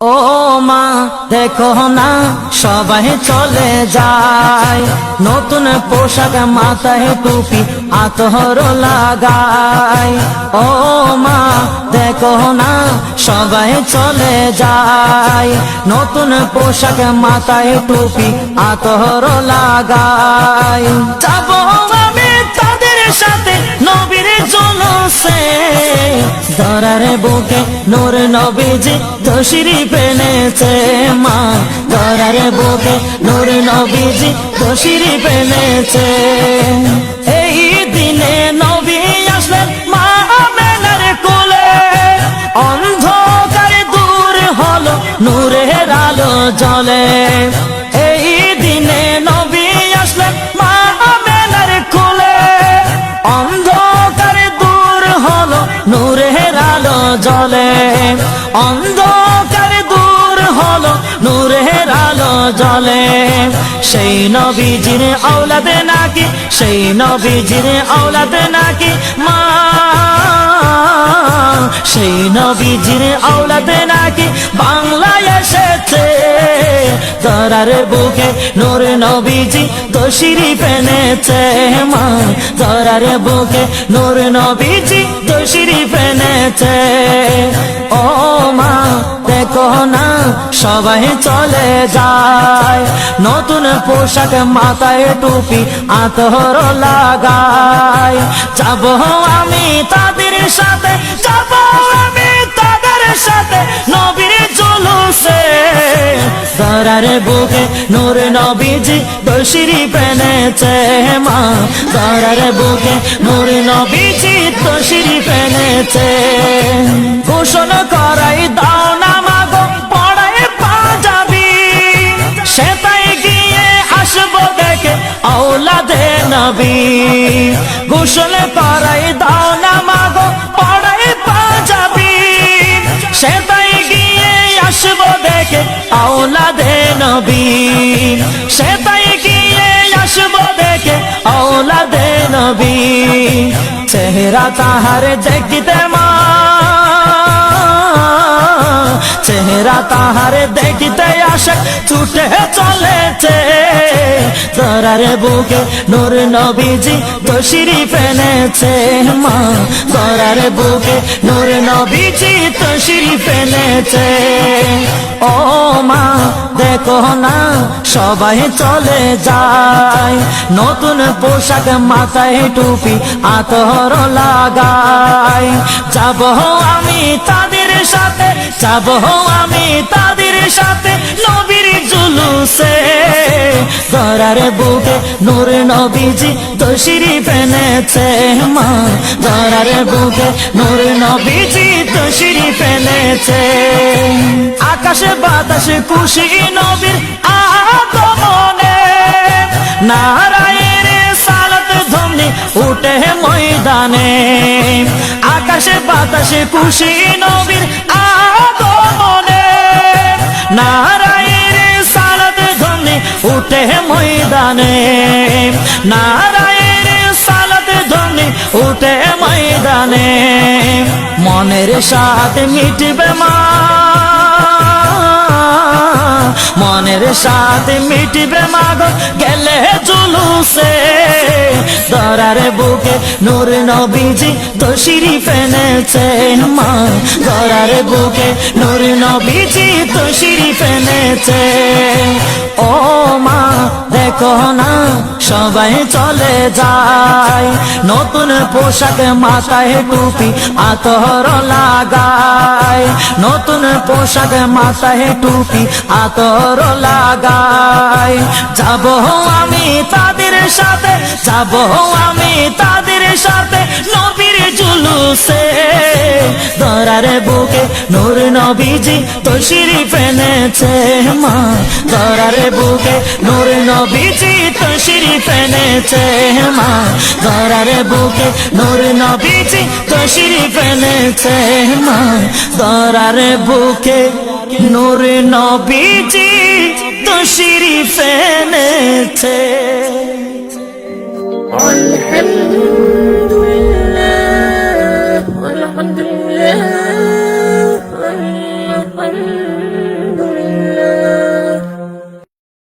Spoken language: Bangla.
ও মা, দেখো না, সবাই চলে যায়। নতুন পোশাক মাথায় টুপি, আতহর লাগায়। ও মা, দেখো না, সবাই চলে যায়। নতুন পোশাক মাথায় টুপি, আতহর লাগায়। যাব আমি সাথে, নবীর জলসে। ধরার বুকে নূর নবীজি দোষিরি পেনেছে মা। ধরার বুকে নূর নবীজি দোষিরি পেনেছে। এই দিনে নবী আসলেন মা মেলার কোলে। অন্ধকার দূর হলো নূরের আলো জ্বলে। আলো জলে। অন্ধকার দূর হলো নূরের আলো জলে। সেই নবীজির আওলাদে নাকি, সেই নবীজির আওলাদে নাকি মা? সেই নবীজির আওলাদে নাকি বাংলায় এসেছে ধরার বুকে নূর নবীজি দোষিরি পেনেছে মা। ধরার বুকে নূর নবীজি দোষিরি পেনেছে। ও মা, দেখো না, সবাই চলে যায়। নতুন পোশাক মাথায় টুপি আতর লাগায় যাব আমি তাদের সাথে, যাব আমি তাদের সাথে। জুলুসে ধরার বুকে নূর নবীজি দোষিরি পেনেছে মা। ধরার বুকে নূর নবীজি দোষিরি পেনেছে। ঘোষণ করাই দাও না মাগো পড়ায় পাঞ্জাবি। সেটাই গিয়ে আসব দেখে আওলাদে নবী। গোসল করাই দাও আওলাদে নবী। সেটাই গিয়ে আসব দেখে আওলাদে নবী। চেহারা তাহার দেখিতে মা। চেহারা তাহারে দেখিতে আসে, ছুটে চলেছে ধরার বুকে নূর নবীজি দোষিরি ফেনেছে মা। ধরার বুকে নূর নবীজি দোষিরি ফেনেছে ও মা, দেখো না, সবাই চলে যায়। নতুন পোশাক মাথায় টুপি আতর লাগায় যাব আমি তাদের সাথে, যাব আমি তাদের সাথে নবীর জুলুসে। ধরার বুকে নূর নবীজি দোষিরি ফেনেছে মা। ধরার বুকে নূর নবীজি দোষিরি ফেনেছে আকাশে বাতাসে খুশি নবীর আগমনে। নারায়ণের সালাত ধ্বনি উঠে ময়দানে। আকাশে বাতাসে খুশি নবীর ময়দানে নারায়ণের সালাত ধ্বনি উঠে ময়দানে, মনের সাথে মিটবে মা, মনের সাথে মিটবে মাগ গেলে জুলুসে ধরার বুকে নূর নবীজি দোষিরি ফেনেছে মা ধরার বুকে নূর নবীজি দোষিরি ফেনেছে ও না, সবাই চলে যায়। নতুন পোশাক মাথায় টুপি আতর লাগায়। নতুন পোশাক মাথায় টুপি আতর লাগায়। যাব আমি তাদের সাথে, যাব আমি তাদের সাথে। নবীর জুলুসে ধরার বুকে নূর নবীজি তশিরি ফেনেছে মা ধরার বুকে নূর নবীজি তশিরি ফেনেছে মা ধরার বুকে নূর নবীজি তশিরি ফেনেছে মা ধরার বুকে নূর নবীজি তশিরি ফেনেছে الحمد